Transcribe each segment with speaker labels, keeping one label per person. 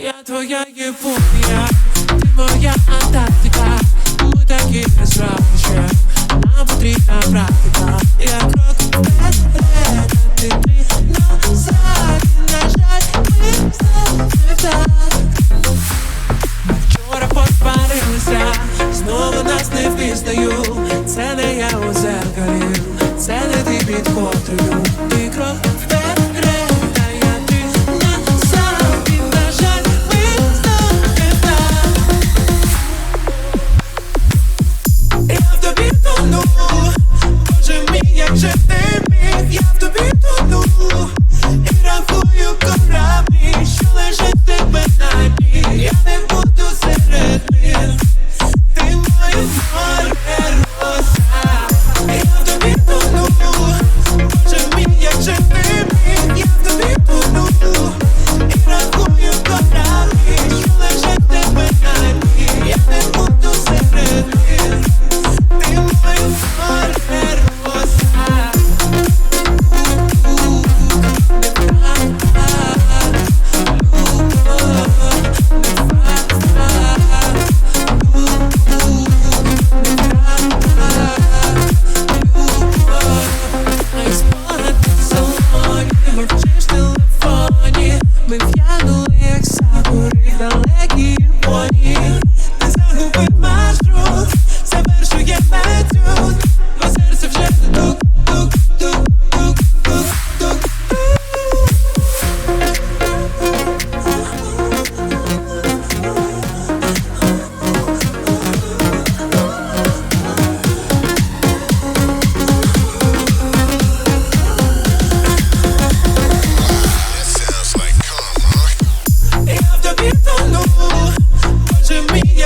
Speaker 1: Я твоя єфорія, ти моя антарктика, у таких розрахує, нам потрібна практика. Я крок вперед, три назад, на жаль, ми все так. Вчора попарилися, знову нас не впізнаю, це не я у зеркалі, це не ти під. just think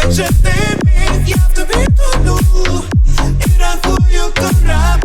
Speaker 1: Якщо ти мій, я в тобі тону і рахую корабль